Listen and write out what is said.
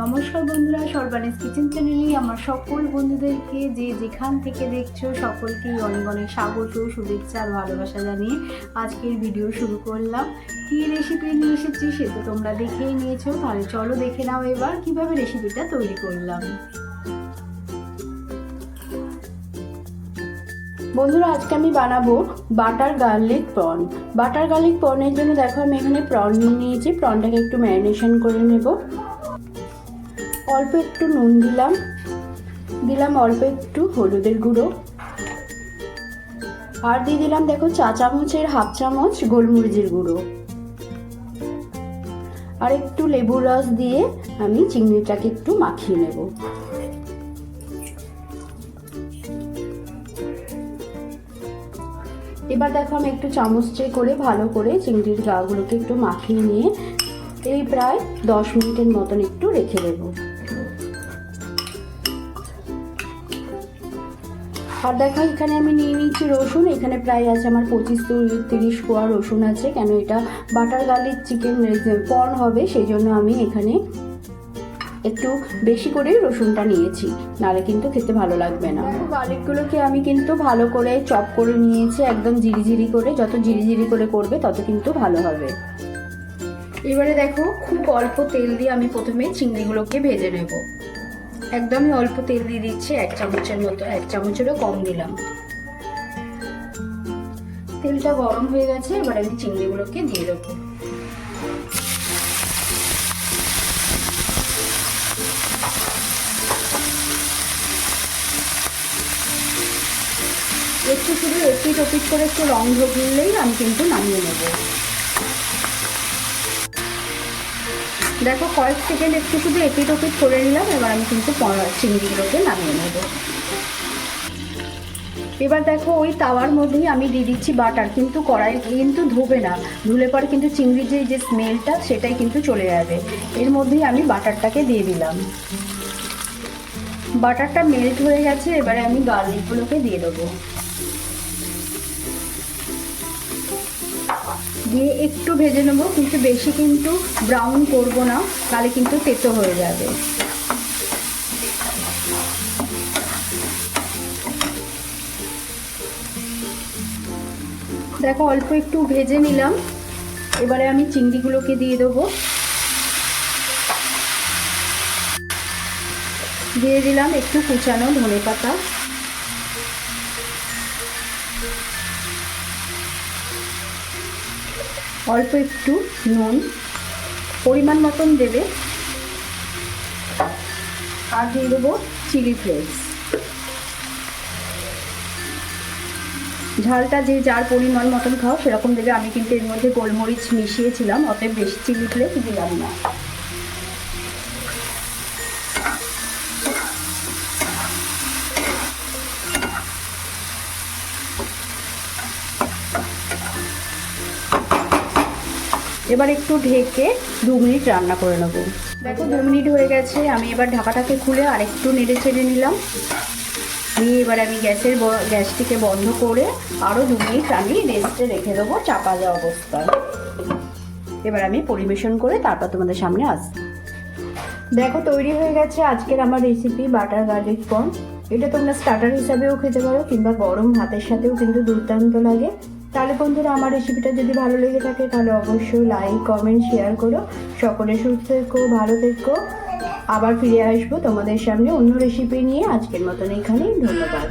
নমস্কার বন্ধুরা, সর্বানিস কিচেন চ্যানেলে আমার সকল বন্ধুদেরকে যে যেখান থেকে দেখছ সকলকেই অনেক অনেক স্বাগত, শুভেচ্ছা আর ভালোবাসা জানিয়ে আজকের ভিডিও শুরু করলাম। কী রেসিপি নিয়ে এসেছি সে তো তোমরা দেখেই নিয়েছো, তাহলে চলো দেখে নাও এবার কীভাবে রেসিপিটা তৈরি করলাম। বন্ধুরা, আজকে আমি বানাবো butter garlic prawn. Butter garlic প্রনের জন্য দেখো আমি এখানে প্রন নিয়ে নিয়েছি, প্রনটাকে একটু ম্যারিনেশন করে নেব। অল্প একটু নুন দিলাম। দিলাম অল্প একটু হলুদের গুঁড়ো। আর দিয়ে দিলাম, দেখো, চা চামচের হাফ চামচ গোলমরিচের গুঁড়ো। আর একটু লেবুর রস দিয়ে আমি চিংড়িটাকে একটু মাখিয়ে নেব। এবার দেখো, আমি একটু চামচে করে ভালো করে চিংড়ির গাগুলোকে একটু মাখিয়ে নিয়ে এই প্রায় দশ মিনিটের মতন একটু রেখে দেবো। আর দেখো এখানে আমি নিয়ে নিচ্ছি রসুন, এখানে প্রায় আছে আমার পঁচিশ তিরিশ কোয়া রসুন আছে, কেন এটা বাটার গার্লিক চিকেন পর্ন হবে, সেই জন্য আমি এখানে একটু বেশি করেই রসুনটা নিয়েছি, নাহলে কিন্তু খেতে ভালো লাগবে না। গার্লিকগুলোকে আমি কিন্তু ভালো করে চপ করে নিয়েছি, একদম জিরিজিরি করে, যত জিরিজিরি করে করবে, তত কিন্তু ভালো হবে। এবারে দেখো, খুব অল্প তেল দিয়ে আমি প্রথমে চিংড়িগুলোকে ভেজে নেব। একদমই অল্প তেল দিয়ে দিচ্ছি, এক চামচের মতো, এক চামচেরও কম দিলাম তেলটা গরম হয়ে গেছে, এবার আমি চিংড়িগুলোকে দিয়ে দেবো। একটু শুধু এপিট ওপিট করে একটু রং ঢুকলেই আমি কিন্তু নামিয়ে নেব। দেখো কয়েক সেকেন্ড একটু শুধু এপিট ওপিট করে নিলাম, এবার আমি কিন্তু চিংড়িগুলোকে নামিয়ে নেব। এবার দেখো ওই তাওয়ার মধ্যেই আমি দিয়ে দিচ্ছি বাটার, কিন্তু কড়াই কিন্তু ধোবে না। ধুলে পরে কিন্তু চিংড়ির যে যে স্মেলটা সেটাই কিন্তু চলে যাবে। এর মধ্যেই আমি বাটারটাকে দিয়ে দিলাম। বাটারটা মেল্ট হয়ে গেছে, এবারে আমি গার্লিকগুলোকে দিয়ে দেবো। দিয়ে একটু ভেজে নেব, কিন্তু বেশি কিন্তু ব্রাউন করব না, তাহলে কিন্তু তেতো হয়ে যাবে। দেখো, অল্প একটু ভেজে নিলাম। এবারে আমি চিংড়িগুলোকে দিয়ে দেবো। দিয়ে দিলাম একটু কুচানো ধনে পাতা অল্প একটু নুন পরিমাণ মতন দেবে। আর দিয়ে দেবো চিলি ফ্লেক্স ঝালটা যে যার পরিমাণ মতন খাও সেরকম দেবে। আমি কিন্তু এর মধ্যে গোলমরিচ মিশিয়েছিলাম, অতএব বেশি চিলি ফ্লেক্স দিলাম না। এবার একটু ঢেকে দু মিনিট রান্না করে নেব। দেখো, দু মিনিট হয়ে গেছে, আমি এবার ঢাকাটাকে খুলে আরেকটু নেড়ে ছেড়ে নিলাম। নিয়ে এবার আমি গ্যাসের গ্যাসটিকে বন্ধ করে আরও দু মিনিট আমি রেস্টে রেখে দেবো চাপা দেওয়া অবস্থায়। এবার আমি পরিবেশন করে তারপর তোমাদের সামনে আসব দেখো, তৈরি হয়ে গেছে আজকের আমার রেসিপি বাটার গার্লিক পন এটা তোমরা স্টার্টার হিসাবেও খেতে পারো, কিংবা গরম ভাতের সাথেও কিন্তু দুর্দান্ত লাগে। তাহলে বন্ধুরা, আমার রেসিপিটা যদি ভালো লেগে থাকে, তাহলে অবশ্যই লাইক কমেন্ট শেয়ার করো। সকলে সুস্থ থেকো, ভালো থেকো। আবার ফিরে আসব তোমাদের সামনে অন্য রেসিপি নিয়ে। আজকের মতন এখানেই, ধন্যবাদ।